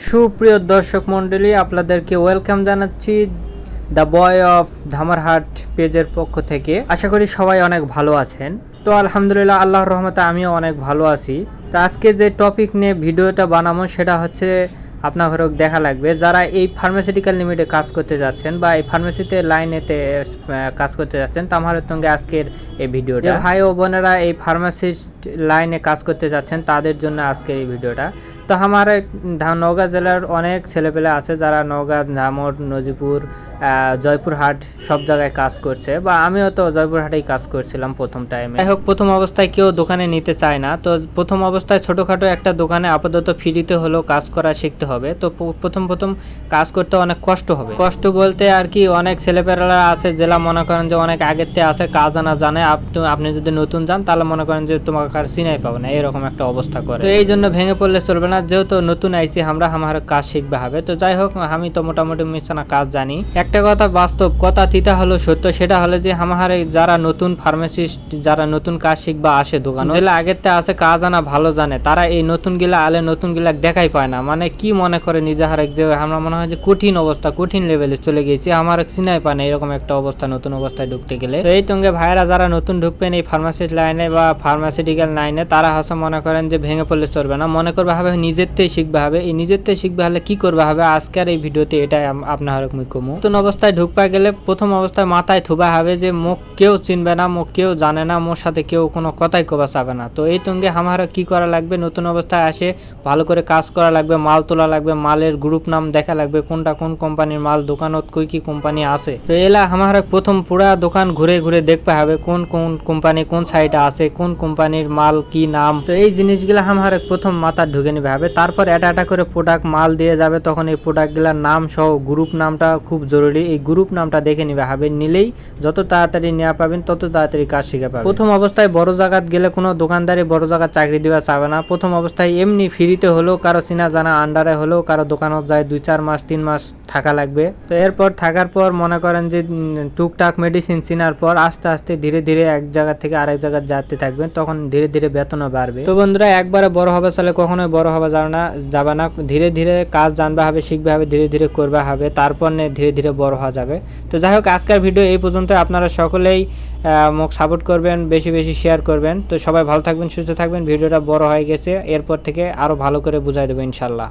সুপ্রিয় দর্শক মণ্ডলী, আপনাদেরকে ওয়েলকাম জানাচ্ছি দ্য বয় অফ ধামারহাট পেজের পক্ষ থেকে। আশা করি সবাই অনেক ভালো আছেন। তো আলহামদুলিল্লাহ, আল্লাহর রহমতে আমিও অনেক ভালো আছি। তো আজকে যে টপিক নিয়ে ভিডিওটা বানাবো, সেটা হচ্ছে আপনার দেখা লাগবে। যারা এই ফার্মাসিউটিক্যাল লিমিটে কাজ করতে যাচ্ছেন বা এই ফার্মেসিতে লাইনেতে কাজ করতে যাচ্ছেন তো আমার সঙ্গে আজকের এই ভিডিওটা। ভাই ও বোনেরা এই ফার্মাসিস্ট লাইনে কাজ করতে যাচ্ছেন তাদের জন্য আজকের এই ভিডিওটা। তো আমার নওগাঁ জেলার অনেক ছেলেপেলে আছে যারা নওগাঁ ধামর নজিপুর জয়পুরহাট সব জায়গায় কাজ করছে। বা আমিও তো জয়পুরহাটেই কাজ করছিলাম প্রথম টাইমে যাই হোক প্রথম অবস্থায় কেউ দোকানে নিতে চায় না। তো প্রথম অবস্থায় ছোটোখাটো একটা দোকানে আপাতত ফ্রিতে হলেও কাজ করা শিখতে হবে। তো প্রথম প্রথম কাজ করতে অনেক কষ্ট হবে। কষ্ট বলতে আর কি অনেক ছেলেপেলেরা আছে জেলা মনে করেন যে অনেক আগের থেকে আছে, কাজ জানা। জানে আপনি যদি নতুন যান তাহলে মনে করেন যে তোমাকে আর চিনাই পাবে না। এরকম একটা অবস্থা করে। তো এই জন্য ভেঙে পড়লে চলবে না। যেহেতু নতুন আইসি আমরা, আমার কাজ শিখবে হবে। তো যাই হোক, আমি তো মোটামুটি মিশানা কাজ জানি। একটা কথা বাস্তব কথা তিতা হলো সত্য, সেটা হলো যে আমার যারা নতুন ফার্মাসিস্ট, যারা নতুন কাজ শিখবা আসে দোকানে আগের থেকে আছে কাজ আনা ভালো জানে, তারা এই নতুন গিলা আলে নতুন গিলা দেখাই পায় না। মানে কি মনে করে নিজে হারেক যে, আমরা মনে হয় যে কঠিন অবস্থা, কঠিন লেভেলে চলে গেছি। আমার চিনাই পায় না এরকম একটা অবস্থা, নতুন অবস্থায় ঢুকতে গেলে। তো এই তঙ্গে ভাইরা যারা নতুন ঢুকবেন এই ফার্মাসিস্ট লাইনে বা ফার্মাসিউটিক্যাল লাইনে তারা হচ্ছে মনে করেন যে ভেঙে পড়লে চলবে না। মনে করবে হবে নিজের থেকে শিখবে হবে এই নিজের থেকে শিখবে হলে কি করবে হবে আজকের এই ভিডিওতে এটাই আপনার মুই কমু নতুন অবস্থায় ঢুকপা গেলে প্রথম অবস্থায় মাথায় থুবা হবে যে মুখ কেউ চিনবে না, মুখ কেউ জানে না, মোর সাথে কেউ কোনো কথাই কবা চাবে না। তো এই তঙ্গে আমার কি করা লাগবে? নতুন অবস্থায় আসে ভালো করে কাজ করা লাগবে, মাল তোলা লাগবে, মালের গ্রুপ নাম দেখা লাগবে, কোনটা কোন কোম্পানির মাল, দোকানত কই কি কোম্পানি আছে। তো এলা আমার প্রথম পুরা দোকান ঘুরে ঘুরে দেখতে হবে কোন কোন কোম্পানি কোন সাইডে আছে, কোন কোম্পানির মাল, কি নাম। তো এই জিনিসগুলো আমার প্রথম মাথা ঢুকে নিবে হবে। তারপর এটা এটা করে প্রোডাক্ট মাল দিয়ে যাবে, তখন এই প্রোডাক্টগুলোর নাম সহ গ্রুপ নামটা খুব জরুরি। এই গ্রুপ নামটা দেখে নিবে হবে, নিলেই যত তাড়াতাড়ি নেওয়া পাবেন, তত তাড়াতাড়ি কাজ শিখে পাবেন। প্রথম অবস্থায় বড় জায়গাত গেলে কোনো দোকানদারি বড় জায়গার চাকরি দেওয়া চাবে না। প্রথম অবস্থায় এমনি ফ্রিতে হলেও কারও চিনা জানা আন্ডারে হলেও কারও দোকানত যায় দুই, চার মাস, তিন মাস থাকা লাগবে। তো এরপর থাকার পর মনে করেন যে টুকটাক মেডিসিন চিনার পর আস্তে আস্তে ধীরে ধীরে এক জায়গা থেকে আরেক জায়গায় যেতে থাকবেন, তখন ধীরে ধীরে বেতনও বাড়বে। তো বন্ধুরা, একবারে বড় হবে তাহলে কখনোই বড় হবে যাবে না যাবে না। ধীরে ধীরে কাজ জানবে হবে, শিখবে হবে, ধীরে ধীরে করবে হবে, তারপর ধীরে ধীরে বড় হওয়া যাবে। তো যাই হোক, আজকের ভিডিও এই পর্যন্ত। আপনারা সকলেই মোক সাপোর্ট করবেন, বেশি বেশি শেয়ার করবেন। তো সবাই ভালো থাকবেন, সুস্থ থাকবেন। ভিডিওটা বড় হয়ে গেছে, এরপর থেকে আরও ভালো করে বুঝাই দেবো ইনশাল্লাহ